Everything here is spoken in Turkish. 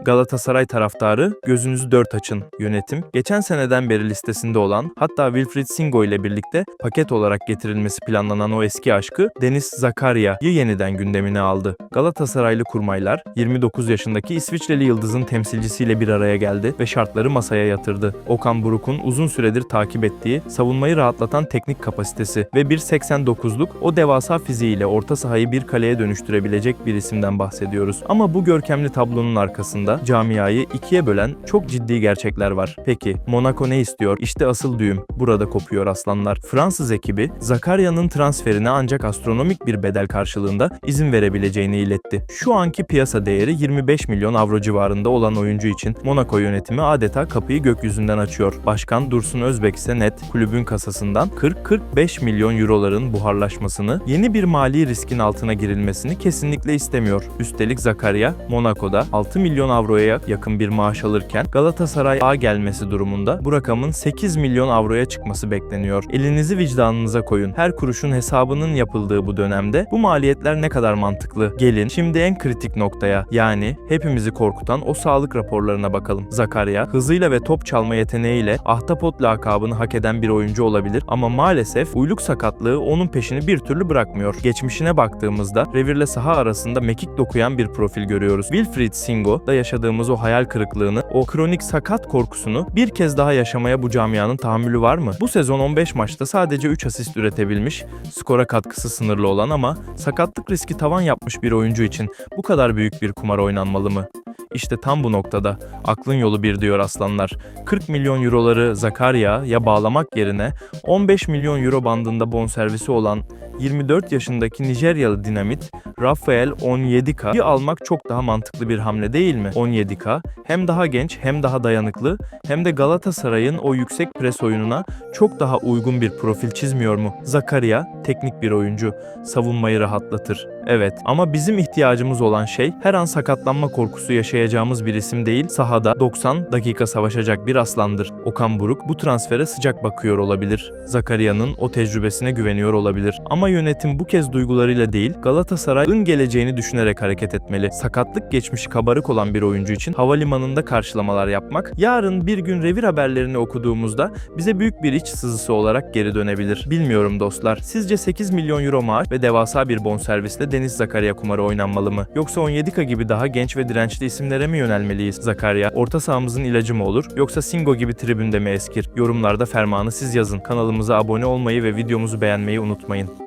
Galatasaray taraftarı gözünüzü dört açın. Yönetim geçen seneden beri listesinde olan hatta Wilfried Singo ile birlikte paket olarak getirilmesi planlanan o eski aşkı Deniz Zakarya'yı yeniden gündemine aldı. Galatasaraylı kurmaylar 29 yaşındaki İsviçreli yıldızın temsilcisiyle bir araya geldi ve şartları masaya yatırdı. Okan Buruk'un uzun süredir takip ettiği savunmayı rahatlatan teknik kapasitesi ve 1.89'luk o devasa fiziğiyle orta sahayı bir kaleye dönüştürebilecek bir isimden bahsediyoruz. Ama bu görkemli tablonun arkasında camiayı ikiye bölen çok ciddi gerçekler var. Peki Monaco ne istiyor? İşte asıl düğüm. Burada kopuyor aslanlar. Fransız ekibi Zakarya'nın transferine ancak astronomik bir bedel karşılığında izin verebileceğini iletti. Şu anki piyasa değeri 25 milyon avro civarında olan oyuncu için Monaco yönetimi adeta kapıyı gökyüzünden açıyor. Başkan Dursun Özbek ise net kulübün kasasından 40-45 milyon euroların buharlaşmasını, yeni bir mali riskin altına girilmesini kesinlikle istemiyor. Üstelik Zakarya Monaco'da 6 milyon avroya yakın bir maaş alırken Galatasaray A gelmesi durumunda bu rakamın 8 milyon avroya çıkması bekleniyor. Elinizi vicdanınıza koyun. Her kuruşun hesabının yapıldığı bu dönemde bu maliyetler ne kadar mantıklı? Gelin şimdi en kritik noktaya yani hepimizi korkutan o sağlık raporlarına bakalım. Zakarya hızıyla ve top çalma yeteneğiyle ahtapot lakabını hak eden bir oyuncu olabilir ama maalesef uyluk sakatlığı onun peşini bir türlü bırakmıyor. Geçmişine baktığımızda revirle saha arasında mekik dokuyan bir profil görüyoruz. Wilfried Singo da yaşadığımız o hayal kırıklığını, o kronik sakat korkusunu bir kez daha yaşamaya bu camianın tahammülü var mı? Bu sezon 15 maçta sadece 3 asist üretebilmiş, skora katkısı sınırlı olan ama sakatlık riski tavan yapmış bir oyuncu için bu kadar büyük bir kumar oynanmalı mı? İşte tam bu noktada aklın yolu bir diyor aslanlar. 40 milyon euroları Zakarya'ya bağlamak yerine 15 milyon euro bandında bonservisi olan 24 yaşındaki Nijeryalı dinamit Rafael Onyedika'yı almak çok daha mantıklı bir hamle değil mi? Onyedika hem daha genç hem daha dayanıklı hem de Galatasaray'ın o yüksek pres oyununa çok daha uygun bir profil çizmiyor mu? Zakaria teknik bir oyuncu, savunmayı rahatlatır. Evet ama bizim ihtiyacımız olan şey her an sakatlanma korkusu yaşayacağımız bir isim değil, sahada 90 dakika savaşacak bir aslandır. Okan Buruk bu transfere sıcak bakıyor olabilir. Zakaria'nın o tecrübesine güveniyor olabilir. Ama yönetim bu kez duygularıyla değil, Galatasaray'ın geleceğini düşünerek hareket etmeli. Sakatlık geçmişi kabarık olan bir oyuncu için havalimanında karşılamalar yapmak, yarın bir gün revir haberlerini okuduğumuzda bize büyük bir iç sızısı olarak geri dönebilir. Bilmiyorum dostlar. Sizce 8 milyon euro maaş ve devasa bir bonservisle Deniz Zakaria kumarı oynanmalı mı? Yoksa Onyedika gibi daha genç ve dirençli isimlere mi yönelmeliyiz? Zakaria orta sahamızın ilacı mı olur? Yoksa Singo gibi tribünde mi eskir? Yorumlarda fermanı siz yazın. Kanalımıza abone olmayı ve videomuzu beğenmeyi unutmayın.